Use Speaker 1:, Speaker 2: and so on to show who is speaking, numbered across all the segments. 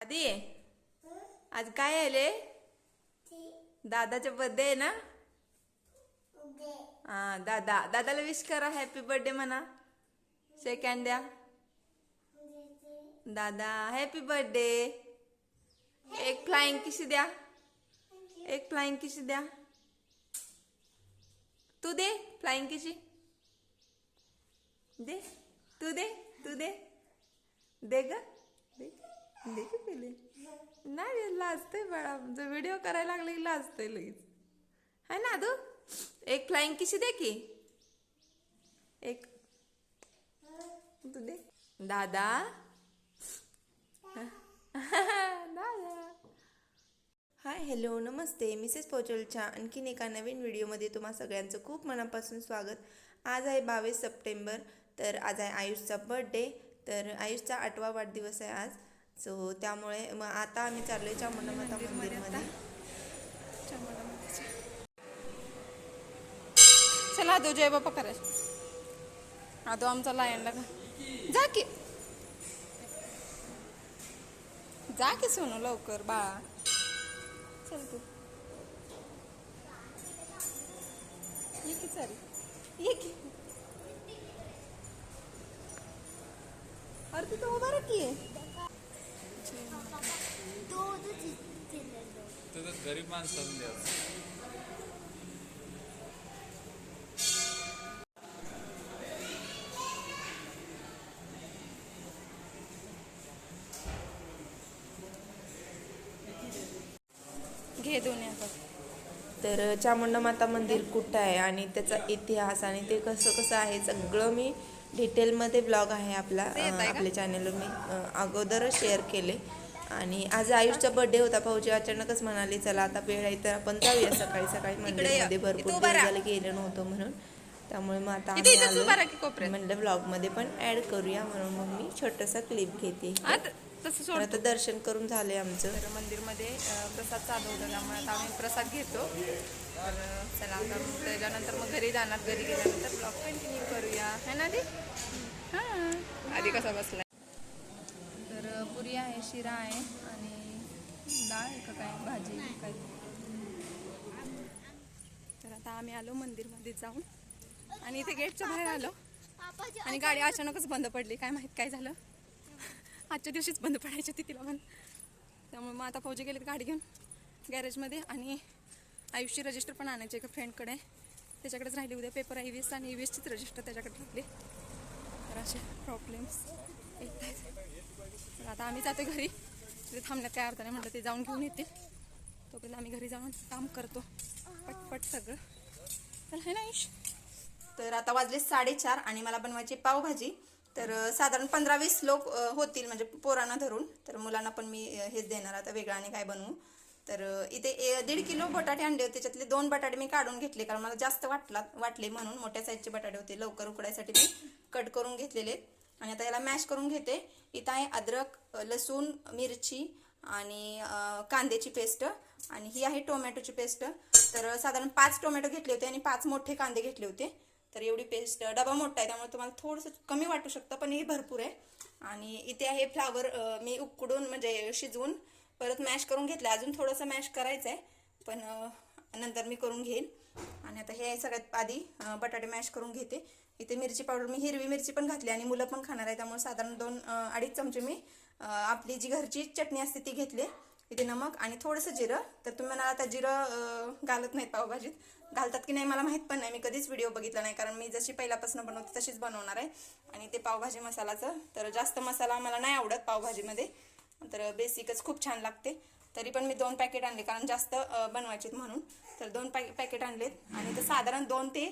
Speaker 1: आधी? आज काय आले दादाचा बर्थडे आहे ना? हा दादा. दादाला विश करा हॅपी बर्थडे म्हणा. सेकंड द्या. दादा हॅपी बर्थडे एक फ्लाइंग किशी द्या. एक फ्लाइंग किशी द्या. तू दे फ्लाइंग किशी दे. तू दे. तू दे. दे ग. दे दे की पहिले नाही लाजतंय बाळा जर व्हिडिओ करायला लागले की लाजतंय लगेच. है ना तू एक फ्लाइंग किशी दे की. एक. तू दे. दादा. दादा. हाय हॅलो नमस्ते. मिसेस पोचलच्या आणखीन एका नवीन व्हिडिओमध्ये तुम्हा सगळ्यांचं खूप मनापासून स्वागत. आज आहे बावीस सप्टेंबर तर आज आहे आयुषचा बर्थडे तर आयुषचा आठवा वाढदिवस आहे आज. सो त्यामुळे मग आता आम्ही चाललोय चामुंडामाता मंदिरमध्ये चला आदो जय बाप्पा करायचं. आदो आमचा लायनला का जा की. जा की सोनू लवकर बाळा. चल तू. ये की चल ये की. अरे तू तो उभा की
Speaker 2: तुझं गरीब माणसाला द्यायचं
Speaker 1: घे दोन्ही आता. तर चामुंडा माता मंदिर कुठं आहे आणि त्याचा इतिहास आणि ते कसं कसं आहे सगळं मी डिटेलमध्ये ब्लॉग आहे आपला आपल्या चॅनलवर मी अगोदरच शेअर केले. आणि आज आयुषचा बर्थडे होता भाऊजी अचानकच म्हणाले चला आता वेळ आहे तर आपण जाऊया सकाळी सकाळी मंदिरमध्ये. भरपूर झाले गेलो नव्हतो म्हणून. त्यामुळे मग आता म्हणलं ब्लॉगमध्ये पण ऍड करूया म्हणून मग मी छोटासा क्लिप घेते.
Speaker 3: तसं
Speaker 1: तर आता दर्शन करून झाले आमचं.
Speaker 3: तर मंदिरमध्ये अ, प्रसाद चालू होता त्यामुळे आता आम्ही प्रसाद घेतो. तर अ, चला आता मग त्याच्यानंतर मग घरी जाणार. घरी गेल्यानंतर ब्लॉग कंटिन्यू करूया. है ना आधी? हां. आधी कसा बसलाय तर अ, पुरी आहे शिरा आहे आणि डाळ आहे का काय? भाजी काय? तर आता आम्ही आलो मंदिरमध्ये जाऊन. आणि इथे गेटच्या बाहेर आलो. आणि गाडी अचानकच बंद पडली. काय माहीत काय झालं? आजच्या दिवशीच बंद पडायची होती तिला पण. त्यामुळे मग आता फौजी गेलेत गाडी घेऊन गॅरेजमध्ये आणि आयुष्य रजिस्टर पण आणायचे एका फ्रेंडकडे त्याच्याकडेच राहिली उद्या पेपर आय वीस आणि ई वीसचीच रजिस्टर त्याच्याकडे राहिली. तर असे प्रॉब्लेम्स येतात आहेत तर आता आम्ही जाते घरी. तिथे थांबण्यात काय अर्थ नाही म्हटलं ते जाऊन घेऊन येते तोपर्यंत आम्ही घरी जाऊन काम करतो. पटपट सगळं. तर आहे ना आयुष
Speaker 1: तर आता वाजले साडेचार आणि मला बनवायची पावभाजी. तर साधारण पंधरा वीस लोक होतील म्हणजे पोरांना धरून. तर मुलांना पण मी हेच देणार आता वेगळाने आणि काय बनवू. तर इथे ए- दीड किलो बटाटे आणले होते. त्याच्यातले दोन बटाटे मी काढून घेतले कारण मला जास्त वाटला वाटले म्हणून. मोठ्या साईजचे बटाटे होते. लवकर उकडायसाठी मी कट करून घेतलेले. आणि आता याला मॅश करून घेते. इथं आहे अद्रक लसूण मिरची आणि कांद्याची पेस्ट. आणि ही आहे टोमॅटोची पेस्ट. तर साधारण पाच टोमॅटो घेतले होते आणि पाच मोठे कांदे घेतले होते. तर एवढी पेस्ट डबा मोठा आहे त्यामुळे तुम्हाला थोडंसं कमी वाटू शकतं पण हे भरपूर आहे. आणि इथे आहे फ्लावर मी उकडून म्हणजे शिजवून परत मॅश करून घेतलं. अजून थोडंसं मॅश करायचं आहे पण नंतर मी करून घेईन. आणि आता हे सगळ्यात आधी बटाटे मॅश करून घेते. इथे मिरची पावडर मी हिरवी मिरची पण घातली आणि मुलं पण खाणार आहे त्यामुळे साधारण दोन अडीच चमचे मी आपली जी घरची चटणी असते ती घेतली. इथे नमक आणि थोडंसं जिरं. तर तुम्ही म्हणाल आता जिरं घालत नाहीत पावभाजीत. घालतात की नाही मला माहीत पण नाही. मी कधीच व्हिडिओ बघितला नाही. कारण मी जशी पहिल्यापासून बनवते तशीच बनवणार आहे. आणि ते पावभाजी मसालाचं. तर जास्त मसाला मला नाही आवडत पावभाजीमध्ये. तर बेसिकच खूप छान लागते. तरी पण मी दोन पॅकेट आणले. कारण जास्त बनवायचे बनवायचेत म्हणून. तर दोन पॅ पॅकेट आणलेत. आणि ते साधारण दोन ते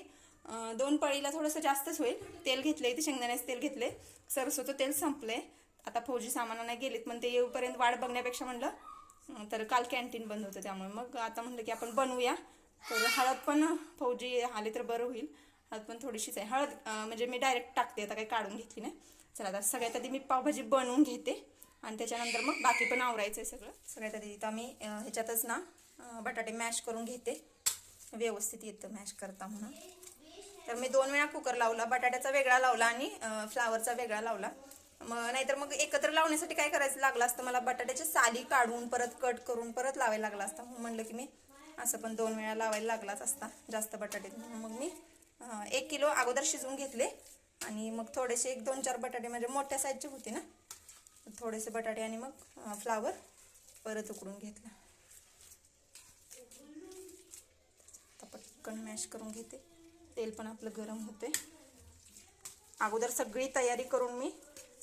Speaker 1: दोन पळीला थोडंसं जास्तच होईल. तेल घेतले इथे. शेंगदाण्याचं तेल घेतले सरसोचं तेल संपले आता फौजी सामाना नाही गेलीत. पण ते येऊपर्यंत वाट बघण्यापेक्षा म्हणलं तर काल कॅन्टीन बंद होतं त्यामुळे. मग आता म्हणलं की आपण बनवूया. तर हळद पण फौजी आले तर बरं होईल. हळद पण थोडीशीच आहे. हळद म्हणजे मी डायरेक्ट टाकते आता काही काढून घेतली नाही. चला आता सगळ्यात आधी मी पावभाजी बनवून घेते. आणि त्याच्यानंतर मग बाकी पण आवरायचं आहे सगळं. सगळ्यात आधी इथं मी ह्याच्यातच ना बटाटे मॅश करून घेते. व्यवस्थित येतं मॅश करता म्हणून. तर मी दोन वेळा कुकर लावला बटाट्याचा वेगळा लावला आणि फ्लावरचा वेगळा लावला. मग नाहीतर मग एकत्र लावण्यासाठी काय करायचं? लागलं असतं मला बटाट्याच्या साली काढून परत कट करून परत लावायला लागला असता. म्हणलं की मी असं पण दोन वेळा लावायला लागलाच असता जास्त बटाटे. मग मी एक किलो अगोदर शिजवून घेतले. आणि मग थोडेसे एक दोन चार बटाटे म्हणजे मोठ्या साईजचे होते ना. थोडेसे बटाटे आणि मग फ्लावर परत उकडून घेतला. पटकन मॅश करून घेते. तेल पण आपलं गरम होते अगोदर सगळी तयारी करून मी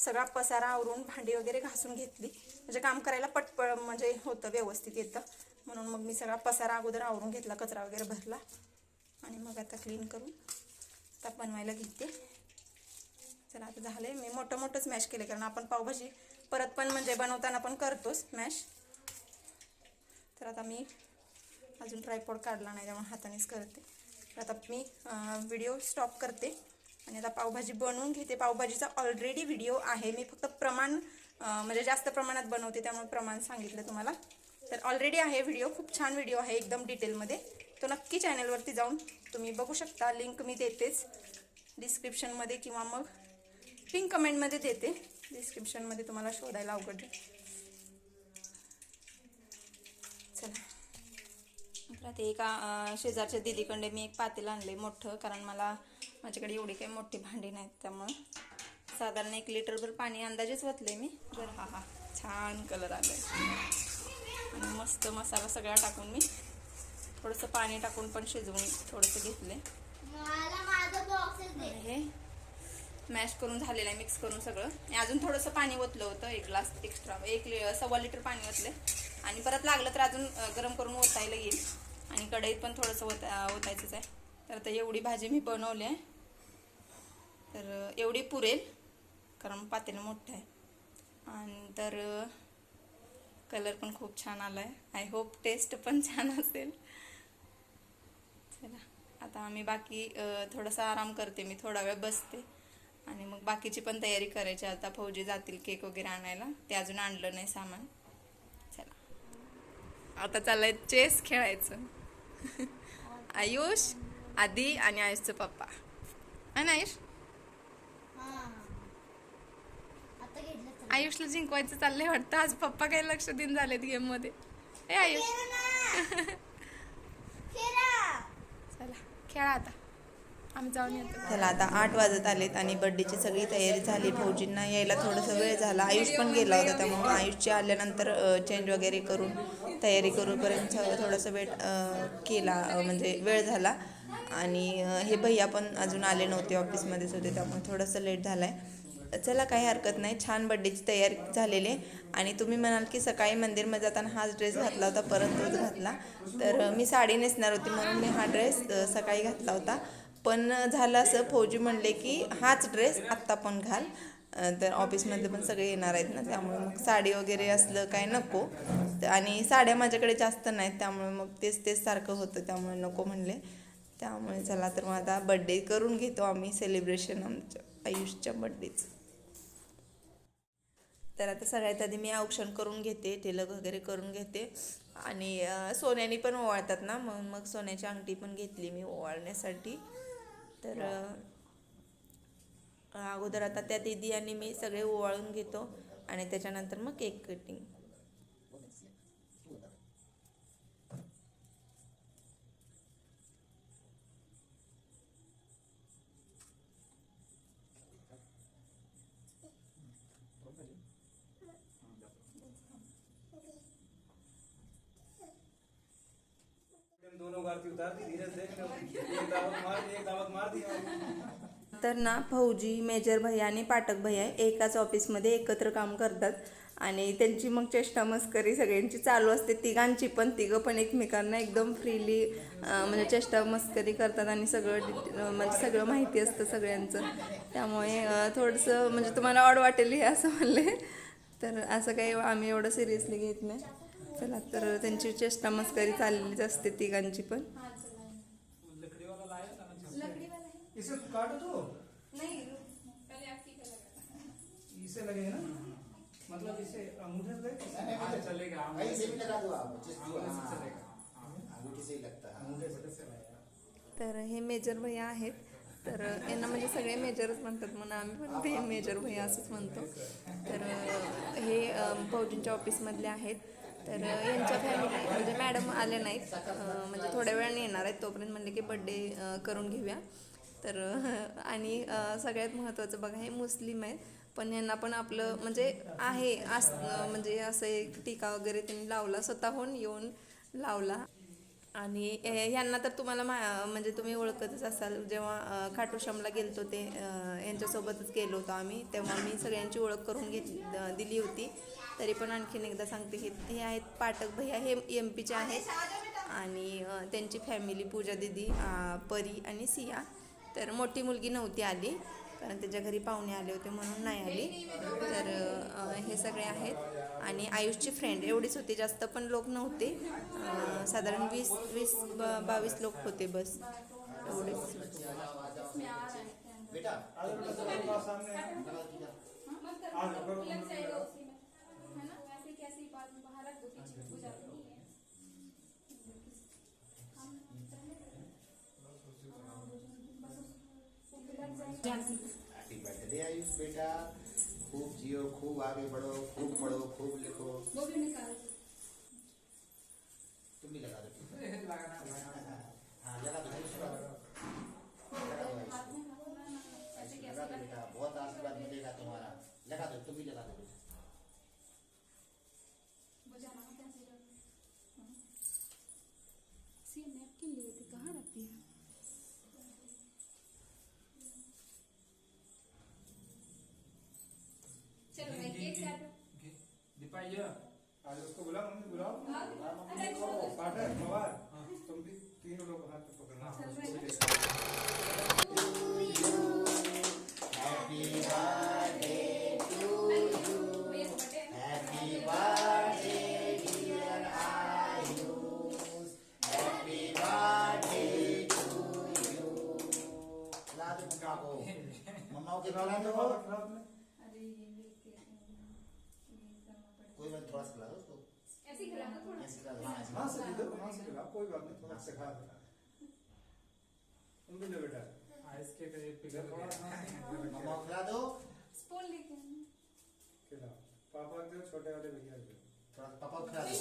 Speaker 1: सगळा पसारा आवरून भांडी वगैरे घासून घेतली. म्हणजे काम करायला पटपट म्हणजे होतं व्यवस्थित येतं. म्हणून मग मी सगळा पसारा अगोदर आवरून घेतला कचरा वगैरे भरला. आणि मग आता क्लीन करून आता बनवायला घेते. चला आता झालं आहे मी मोठं मोठंच मॅश केलं कारण आपण पावभाजी परत पण म्हणजे बनवताना पण करतोच मॅश तर आता मी अजून ट्रायपॉड काढला नाही त्यामुळे हातानेच करते. तर आता मी व्हिडिओ स्टॉप करते. आणि आता पावभाजी बनवून घेते. पावभाजीचा ऑलरेडी व्हिडिओ आहे. मी फक्त प्रमाण म्हणजे जास्त प्रमाणात बनवते त्यामुळे प्रमाण सांगितलं तुम्हाला. तर ऑलरेडी आहे व्हिडिओ खूप छान व्हिडिओ आहे एकदम डिटेलमध्ये तो नक्की चॅनलवरती जाऊन तुम्ही बघू शकता. लिंक मी देतेच. डिस्क्रिप्शनमध्ये किंवा मग पिंक कमेंटमध्ये देते. डिस्क्रिप्शनमध्ये तुम्हाला शोधायला अवघड. चला. तर आता एका शेजारच्या दिदीकडे मी एक पातेलं आणले मोठं कारण मला माझ्याकडे एवढी काही मोठी भांडी नाहीत त्यामुळं साधारण एक लिटरभर पाणी अंदाजेच वतले मी. तर हा हा छान कलर आलाय. आणि मस्त मसाला सगळा टाकून मी थोडंसं पाणी टाकून पण शिजवून थोडंसं घेतले
Speaker 4: मला माझं बॉक्सेस दे.
Speaker 1: हे मॅश करून झालेलं आहे मिक्स करून सगळं. आणि अजून थोडंसं पाणी ओतलं होतं एक ग्लास एक्स्ट्रा एक लि- सव्वा लिटर पाणी ओतले आणि परत लागलं तर अजून गरम करून ओतायला येईल. आणि कढईत पण थोडंसं ओत ओतायचंच आहे. तर आता एवढी भाजी मी बनवली आहे. तर एवढी पुरेल कारण पातेलं मोठं आहे. आणि तर कलर पण खूप छान आला आहे आय होप टेस्ट पण छान असेल. चला आता आम्ही बाकी थोडासा आराम करते. मी थोडा वेळ बसते. आणि मग बाकीची पण तयारी करायची. आता फौजी जातील केक वगैरे आणायला. ते अजून आणलं नाही सामान. चला. आता चाललंय चेस खेळायचं. आयुष आधी आणि आयुषचं पप्पा. आणि आयुष
Speaker 4: हा आता घेतलं चल.
Speaker 3: आयुषला जिंकवायचं चाललंय वाटतं. आज पप्पा काही लक्ष देऊन झालेत गेममध्ये. ए आयुष. चला खेळा आता. आम्ही जाऊन येतो.
Speaker 1: त्याला आता आठ वाजत आलेत आणि बर्थडेची सगळी तयारी झाली. फौजींना यायला थोडासा वेळ झाला. आयुष पण गेला होता त्यामुळे आयुषची आल्यानंतर चेंज वगैरे करून तयारी करूपर्यंत थोडासा वेळ केला. म्हणजे वेळ झाला. आणि हे भैया पण अजून आले नव्हते ऑफिसमध्येच होते त्यामुळे थोडंसं लेट झालं आहे चला काही हरकत नाही. छान बड्डेची तयारी झालेली आणि तुम्ही म्हणाल की सकाळी मंदिरमध्ये जाताना हाच ड्रेस घातला होता परत तोच घातला. तर मी साडी नेसणार होती म्हणून मी हा ड्रेस सकाळी घातला होता. पण झालं असं फौजी म्हणले की हाच ड्रेस आत्ता पण घाल. तर ऑफिसमध्ये पण सगळे येणार आहेत ना त्यामुळे मग साडी वगैरे असलं काय नको. आणि साड्या माझ्याकडे जास्त नाहीत त्यामुळे मग तेच तेच सारखं होतं त्यामुळे नको म्हणले. त्यामुळे चला तर मग आता बड्डे करून घेतो आम्ही सेलिब्रेशन आमच्या आयुषच्या बड्डेचं तर आता सगळ्यात आधी मी औक्षण करून घेते टिलक वगैरे करून घेते. आणि सोन्यानी पण ओवाळतात ना मग मग सोन्याची अंगठी पण घेतली मी ओवाळण्यासाठी. तर अगोदर आता त्या दिदी आणि मी सगळे ओवाळून घेतो आणि त्याच्यानंतर मग केक कटिंग
Speaker 5: दोनों आरती उतार दी धीरे से एक दावत मार दी एक दावत मार दी
Speaker 1: तर ना फौजी मेजर भैया आणि पाठक भैया एकाच ऑफिसमध्ये एकत्र काम करतात. आणि त्यांची मग चेष्टा मस्करी सगळ्यांची चालू असते. तिघांची पण तिघं पण एकमेकांना एकदम फ्रीली म्हणजे चेष्टा मस्करी करतात आणि सगळं म्हणजे सगळं माहिती असतं सगळ्यांचं. त्यामुळे थोडंसं म्हणजे तुम्हाला ऑड वाटेल हे असं म्हणले. तर असं काही आम्ही एवढं सिरियसली घेत नाही. चला तर त्यांची चेष्टा मस्करी चाललेलीच असते तिघांची पण.
Speaker 5: इसे काटो तो। इसे लगेगा ना? मतलब इसे अंगूठे से लगे?
Speaker 2: चलेगा
Speaker 6: भाई इसे भी लगा दो आप
Speaker 2: अंगूठे से
Speaker 6: हाँ,
Speaker 2: चलेगा।
Speaker 6: अंगूठी से ही लगता है?
Speaker 5: अंगूठे से
Speaker 1: तर हे मेजर भैया आहेत.
Speaker 3: तर यांना म्हणजे सगळे मेजरच म्हणतात म्हणून आम्ही पण ते मेजर भैया असंच म्हणतो. तर हे भाऊजींच्या ऑफिसमधले आहेत. तर यांच्या फॅमिली म्हणजे मॅडम आले नाहीत. म्हणजे थोड्या वेळाने येणार आहेत. तोपर्यंत म्हणले की बड्डे करून घेऊया. तर आणि सगळ्यात महत्त्वाचं बघा हे मुस्लिम आहेत. पण यांना पण आपलं म्हणजे आहे आस म्हणजे असं एक टीका वगैरे त्यांनी लावला स्वतःहून येऊन लावला. आणि यांना तर तुम्हाला मा म्हणजे तुम्ही ओळखतच असाल जेव्हा खाटोश्यामला खाटूश्यामला गेलतो ते यांच्यासोबतच गेलो होतो आम्ही तेव्हा मी सगळ्यांची ओळख करून घेतली दिली होती. तरी पण आणखीन एकदा सांगते की हे आहेत पाठक भैया हे एम पीचे आहेत. आणि त्यांची फॅमिली पूजा दिदी परी आणि सिया. तर मोठी मुलगी नव्हती आली कारण त्याच्या घरी पाहुणे आले होते म्हणून नाही आली. तर हे सगळे आहेत. आणि आयुषची फ्रेंड एवढीच होती जास्त पण लोक नव्हते. साधारण वीस वीस ब- बावीस लोक होते बस. एवढेच.
Speaker 6: हैप्पी बर्थडे आयुष बेटा। खूब जियो खूब आगे बढ़ो खूब पढ़ो खूब लिखो। वो भी निकालो। तुम भी लगा दो। आयुष लगा दो।
Speaker 2: दीपाई
Speaker 5: आज उसको बुला मम्मी बुलाओ पाठक पवार तुम भी तीनों लोग हाथ पकड़ना
Speaker 6: हाँ, ऐसे
Speaker 5: हाँ से दे दो हाँ से खिलाओ कोई बात नहीं थोड़ा सा खा दो तुम भी लो बेटा
Speaker 2: आइस के करीब पिघल
Speaker 5: थोड़ा
Speaker 2: गया
Speaker 5: हाँ से
Speaker 6: मम्मा को खिला दो
Speaker 5: खिलाओ पापा को दो छोटे वाले भैया को दो
Speaker 6: थोड़ा पापा को खिला दो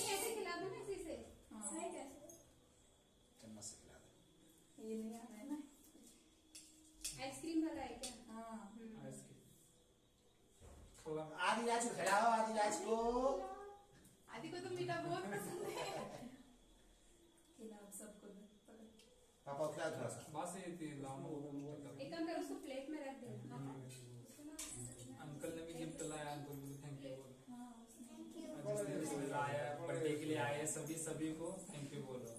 Speaker 6: चम्मच से खिला दो
Speaker 4: आइसक्रीम वाला है क्या
Speaker 2: आइस के थोड़ा
Speaker 6: आदि राज को खिलाओ आदि राज को
Speaker 3: आधी को तो मीठा बहुत।
Speaker 6: खिलाओ थोड़ा सा
Speaker 2: बस ये लाओ
Speaker 4: एक काम करो उसको प्लेट में रख दे।
Speaker 2: अंकल ने भी गिफ्ट लाया अंकल को थैंक यू बोलो। जिसने भी लाया बर्थडे के लिए आए सभी सभी को थैंक यू बोलो।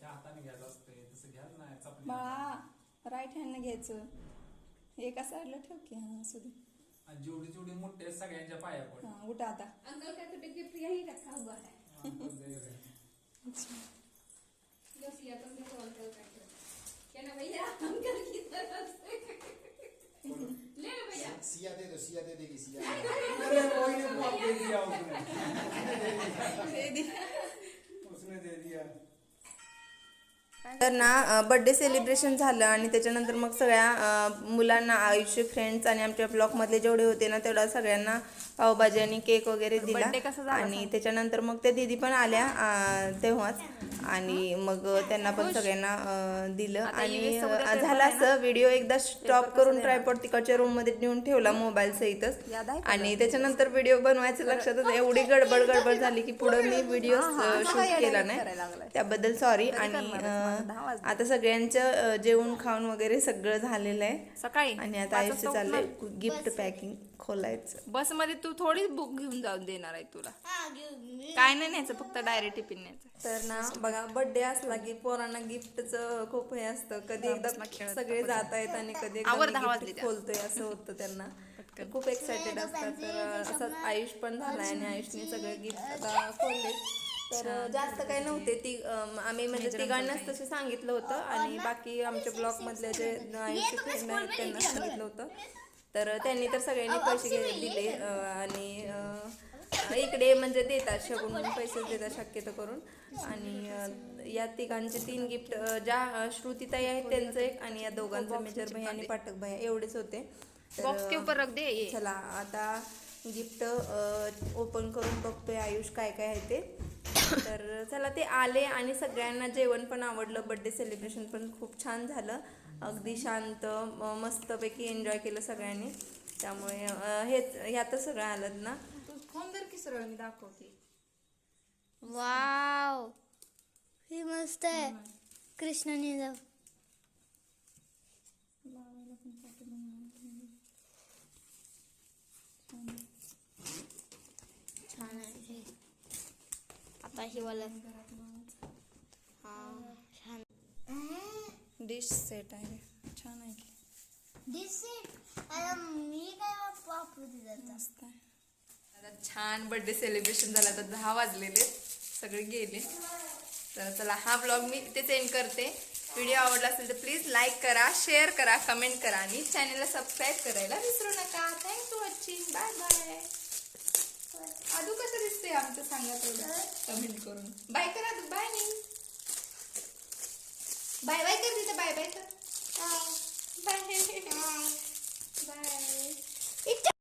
Speaker 2: त्या हाताने घ्यायला असते तसं घ्या ना चपली
Speaker 1: बाळा राईट हँडने घ्यायचं एका साईडला ठेव की हाँ असू दे
Speaker 2: आणि जेवढी जेवढी मोठे आहेत, सगळ्यांच्या पाया पड
Speaker 1: हाँ उठा आता.
Speaker 4: अंकल का तो गिफ्ट यही रखा हुआ है
Speaker 2: दे.
Speaker 4: लो सिया तुम तो अंकल का दो। क्या ना भैया अंकल की तरफ़ से. ले लो भैया.
Speaker 6: सिया दे दो सिया दे देगी सिया
Speaker 5: अरे कोई ने वो दे दिया उसने। उसने
Speaker 1: तर ना बड्डे सेलिब्रेशन झालं आणि त्याच्यानंतर मग सगळ्या मुलांना आयुष्य फ्रेंड्स आणि आमच्या ब्लॉकमधले जेवढे होते ना तेवढ्या सगळ्यांना पावभाजी आणि केक वगैरे दिला. आणि त्याच्यानंतर मग त्या दिदी पण आल्या तेव्हाच. आणि मग त्यांना पण सगळ्यांना दिलं. आणि झालं? असं. व्हिडिओ एकदा स्टॉप करून? ट्रायपॉड तिकडच्या रूममध्ये नेऊन ठेवला मोबाईल सहितच. आणि त्याच्यानंतर व्हिडिओ बनवायचं लक्षातच एवढी गडबड गडबड झाली की पुढे मी व्हिडिओ शूट केला नाही? त्याबद्दल सॉरी आणि आता सगळ्यांचं जेवण खाऊन वगैरे सगळं झालेलं आहे.
Speaker 3: सकाळी
Speaker 1: आणि आता आयुष्य चाललंय. गिफ्ट पॅकिंग खोलायचं.
Speaker 3: बसमध्ये तू थोडीच बुक घेऊन जाऊन देणार आहे तुला.
Speaker 4: हाँ
Speaker 3: काय नाही न्यायचं फक्त डायरेक्ट टिफिन न्यायचं.
Speaker 1: तर ना बघा बर्थडे असला की पोरांना गिफ्टचं खूप हे असतं. कधी एकदा सगळे जात आहेत आणि कधी. खोलतोय असं होतं त्यांना. तर खूप एक्सायटेड असतात. तर असंच आयुष पण झालाय आणि आयुषने सगळे गिफ्ट आता खोलले. तर जास्त काही नव्हते ती आम्ही म्हणजे तिघांनाच तसे सांगितलं होतं आणि बाकी आमच्या ब्लॉक मधले जे फ्रेंड आहेत त्यांना सांगितलं होतं. तर त्यांनी तर सगळ्यांनी पैसे दिले आणि
Speaker 3: इकडे म्हणजे देतात शकून म्हणून पैसे देतात शक्यतो करून. आणि या तिघांचे तीन गिफ्ट ज्या श्रुतीताई आहेत त्यांचं एक आणि या दोघांचं मेजर भैया आणि पाठक भैया एवढेच होते. तर, चला आता गिफ्ट ओपन करून बघतोय आयुष काय काय आहे ते. तर चला ते आले आणि सगळ्यांना जेवण पण आवडलं. बर्थडे सेलिब्रेशन पण खूप छान झालं. अगदी शांत मस्तपैकी एन्जॉय केलं सगळ्यांनी. त्यामुळे हेच ह्यातच सगळं आलं ना.
Speaker 1: फोन की सरळ मी दाखवते.
Speaker 7: वाव! हे मस्त आहे. कृष्णाने जाऊ. छान आहे. आता हे. वाला हा छान.
Speaker 3: डिश सेट आहे. छान आहे की.
Speaker 7: दिस आता मी काय वाप- वापरू
Speaker 3: मस्त आहे. आता छान बर्थडे सेलिब्रेशन झालं. तर दहा वाजलेले. सगळे गेले. तर चला हा ब्लॉग मी इथेच एंड करते. व्हिडिओ आवडला असेल तर प्लीज लाईक करा शेअर करा कमेंट करा. आणि चॅनलला सबस्क्राईब करायला विसरू नका. For watching bye bye Aadu कसं दिसते आमचं सांगा तेवढं. कमेंट करून. बाय कर आदू बाय नाही. बाय बाय कर तिथं बाय बाय कर. बाय. बाय.